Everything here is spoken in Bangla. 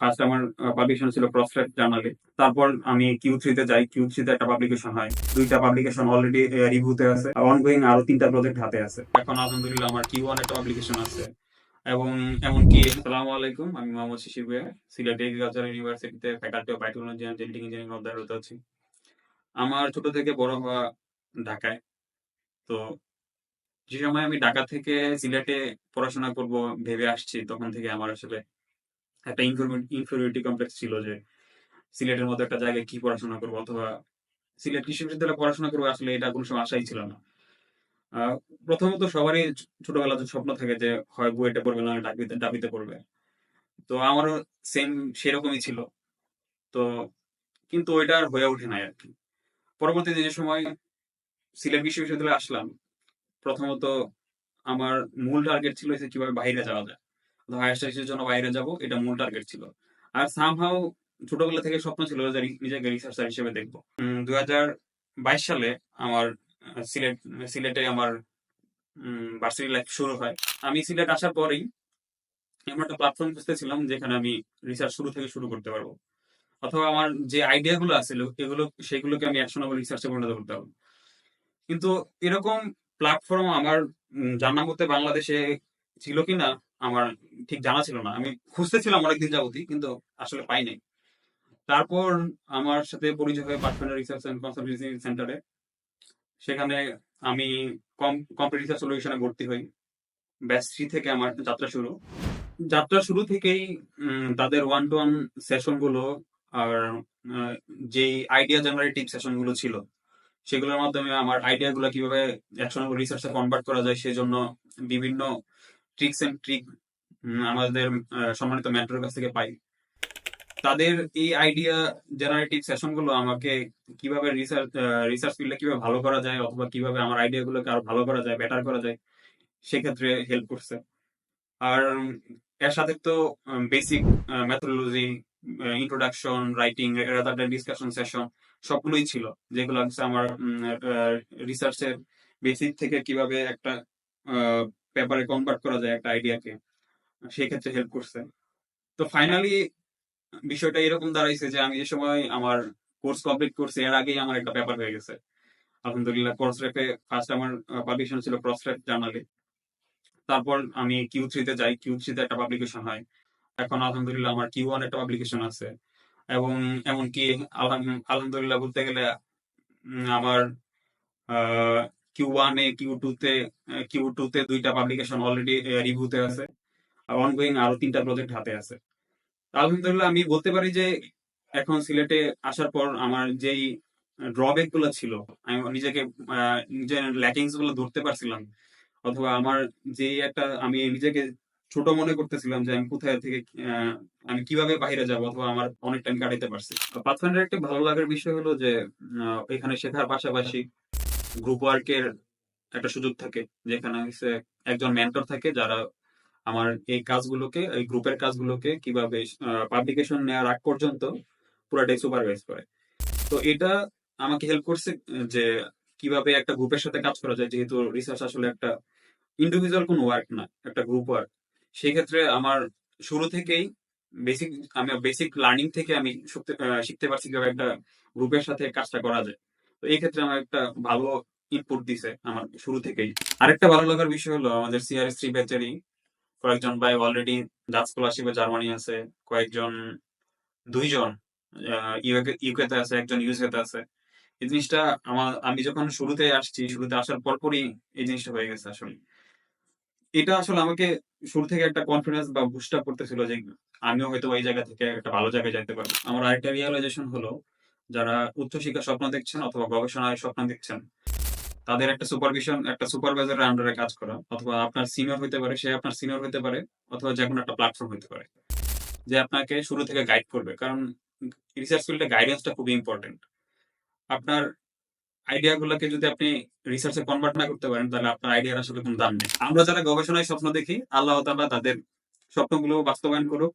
ফার্স্ট আমার পাবলিকেশন ছিল প্রসপেক্ট জার্নালে তারপর আমি কিউ থ্রিতে যাই। কিউ থ্রিতে একটা পাবলিকেশন হয়। দুইটা পাবলিকেশন অলরেডি রিভিউতে আছে। অনগোয়িং আরও তিনটা প্রজেক্ট হাতে আছে। এখন আলহামদুলিল্লাহ আমার কিউ ওয়ান একটা পাবলিকেশন আছে। এবং এমনকি, আসসালামু আলাইকুম, আমি মোহাম্মদ শিশির ভুয়া সিলেট এগ্রিকালচার ইউনিভার্সিটিতে faculty of biotechnology and genetic engineering অধ্যয়নরত আছি। আমার ছোট থেকে বড় হওয়া ঢাকায়। তো যে সময় আমি ঢাকা থেকে সিলেটে পড়াশোনা করব ভেবে আসছি, তখন থেকে আমার আসলে একটা ইনফিউরিটি কমপ্লেক্স ছিল যে সিলেটের মতো একটা জায়গায় কি পড়াশোনা করব অথবা সিলেট কৃষি বিশ্ববিদ্যালয়ে পড়াশোনা করব আসলে এটা কোনো সময় আশাই ছিল না। প্রথমত সবারই ছ- ছোটবেলাতে স্বপ্ন থাকে যে হয় বুয়েটে পড়বে, না ডাবিতে পড়বে। তো আমারও সেম সেরকমই ছিল। তো কিন্তু ওইটা আর হয়ে ওঠে নাই আর কি। পরবর্তীতে যে সময় সিলেট বিশ্ববিদ্যালয়ে আসলাম, প্রথমত আমার মূল টার্গেট ছিল কীভাবে বাইরে যাওয়া যায়। হায়ার স্টাডিজের জন্য বাইরে যাব, এটা মূল টার্গেট ছিল। আর সামহাও ছোটবেলা থেকে স্বপ্ন ছিল যে নিজেকে রিসার্চার হিসেবে দেখব। দুই হাজার বাইশ সালে আমার সিলেট, সিলেটে আমার ভার্সিটি লাইফ শুরু হয়। আমি সিলেট আসার পরেই এমন একটা প্ল্যাটফর্ম খুঁজতেছিলাম যেখানে আমি রিসার্চ শুরু থেকে শুরু করতে পারব। অথবা আমার যে আইডিয়া গুলো আছে এগুলো, সেগুলোকে আমি নম্বর রিসার্চে পরিণত করতে পারব। কিন্তু এরকম প্ল্যাটফর্ম আমার জানা মতে বাংলাদেশে ছিল কিনা আমার ঠিক জানা ছিল না। আমি খুঁজতেছিলাম অনেকদিন যাবতই, কিন্তু আসলে পাই নাই। তারপর আমার সাথে পরিচয় হয় পার্টনার রিসার্চ অ্যান্ড কনসালটেন্সি সেন্টারে সেখানে আমি কম কম্পিউটার রিসার্চ সলিউশনে ভর্তি হই। ব্যাচ থ্রি থেকে আমার যাত্রা শুরু। যাত্রা শুরু থেকেই তাদের ওয়ান টু ওয়ান সেশনগুলো আর যে আইডিয়া জেনারেটিভ সেশনগুলো ছিল, সেগুলোর মাধ্যমে আমার আইডিয়া গুলো কীভাবে নম্বর রিসার্চে কনভার্ট করা যায়, সেজন্য বিভিন্ন ট্রিক্স এন্ড ট্রিক আমাদের সম্মানিত মেন্টরের কাছ থেকে পাই। তাদের এই আইডিয়া জেনারেটিভ সেশনগুলো আমাকে কীভাবে রিসার্চ রিসার্চ ফিল্ডে কীভাবে ভালো করা যায় অথবা কীভাবে আমার আইডিয়া গুলোকে আরও ভালো করা যায় বেটার করা যায়, সেক্ষেত্রে হেল্প করছে। আর, এর সাথে তো basic methodology introduction writing discussion session সবগুলোই ছিল, যেগুলো আমার রিসার্চের বেসিক থেকে কীভাবে একটা পেপারে কনভার্ট করা যায় একটা আইডিয়াকে সেক্ষেত্রে হেল্প করছে। তো ফাইনালি বিষয়টা এরকম দাঁড়াইছে যে আমি যে সময় আমার কোর্স কমপ্লিট করছি, এর আগেই আমার একটা পেপার হয়ে গেছে। আলহামদুলিল্লাহ কোর্স রেপে ফার্স্ট আমার পাবলিকেশন ছিল ক্রস রেপ জার্নালে তারপর আমি কিউ থ্রিতে যাই কিউ থ্রিতে একটা পাবলিকেশন হয়। এখন আলহামদুলিল্লাহ আমার কিউ ওয়ান একটা পাবলিকেশন আছে। এবং এমনকি আলহাম- আলহামদুলিল্লাহ বলতে গেলে আমার কিউ ওয়ানে কিউ টু তে কিউ টু তে দুইটা পাবলিকেশন অলরেডি রিভিউতে আছে। আর অনগোয়িং আরও তিনটা প্রজেক্ট হাতে আছে। আলহামদুলিল্লাহ, আমি বলতে পারি যে এখন সিলেটে আসার পর আমার যেই ড্রব্যাকগুলো ছিল, আমি নিজেকে নিজের ল্যাকিংসগুলো ধরতে পারছিলাম। অথবা আমার যে একটা, আমি নিজেকে ছোট মনে করতেছিলাম যে আমি কোথায় থেকে আমি কীভাবে বাইরে যাব অথবা আমার অনেক টাইম কাটাইতে পারছি। পাথফাইন্ডার একটা ভালো লাগার বিষয় হলো যে এখানে শেখার পাশাপাশি গ্রুপ ওয়ার্কের একটা সুযোগ থাকে, যেখানে হচ্ছে একজন মেন্টর থাকে যারা আমার এই কাজগুলোকে, এই গ্রুপের কাজগুলোকে কীভাবে পাবলিকেশন নেওয়ার আগ পর্যন্ত পুরাটাই সুপারভাইজ করে। তো এটা আমাকে হেল্প করছে, যে কীভাবে একটা গ্রুপের সাথে কাজ করা যায়, যেহেতু রিসার্চ আসলে একটা ইন্ডিভিজুয়াল কোনো ওয়ার্ক না, একটা গ্রুপ ওয়ার্ক সেই ক্ষেত্রে আমার শুরু থেকেই বেসিক আমি বেসিক লার্নিং থেকে আমি শিখতে- পারছি কীভাবে একটা গ্রুপের সাথে কাজটা করা যায়। তো এই ক্ষেত্রে আমার একটা ভালো ইনপুট দিছে আমার শুরু থেকেই। আরেকটা ভালো লাগার বিষয় হলো আমাদের সিআরএস থ্রি ব্যাচেরই কয়েকজন ভাই অলরেডি জাজ স্কলারশিপে জার্মানি আছে, কয়েকজন, দুইজন ইউকেতে আছে, একজন ইউএসএতে আছে। এই জিনিসটা আমার, আমি যখন শুরুতে আসছি, শুরুতে আসার পরপরই এই জিনিসটা হয়ে গেছে আসলে। এটা আসলে আমাকে শুরু থেকে একটা কনফিডেন্স বা বুস্ট আপ করতেছিল যে আমিও হয়তো এই জায়গা থেকে একটা ভালো জায়গায় যাইতে পারব। আমার আরেকটা রিয়েলাইজেশন হলো যারা উচ্চশিক্ষার স্বপ্ন দেখছেন অথবা গবেষণায় স্বপ্ন দেখছেন, তাদের একটা সুপারভিশন একটা সুপারভাইজারের আন্ডারে কাজ করা, অথবা আপনার সিনিয়র হতে পারে, সে আপনার সিনিয়র হতে পারে, অথবা যে কোনো একটা প্ল্যাটফর্ম হতে পারে, যে আপনাকে শুরু থেকে গাইড করবে। কারণ রিসার্চ ফিল্ডে গাইডেন্সটা খুবই ইম্পর্টেন্ট আপনার আইডিয়া গুলোকে যদি আপনি রিসার্চে কনভার্ট না করতে পারেন, তাহলে আপনার আইডিয়ার আসলে কোনো দাম নেই। আমরা যারা গবেষণায় স্বপ্ন দেখি, আল্লাহ তাআলা তাদের স্বপ্নগুলো বাস্তবায়ন করুক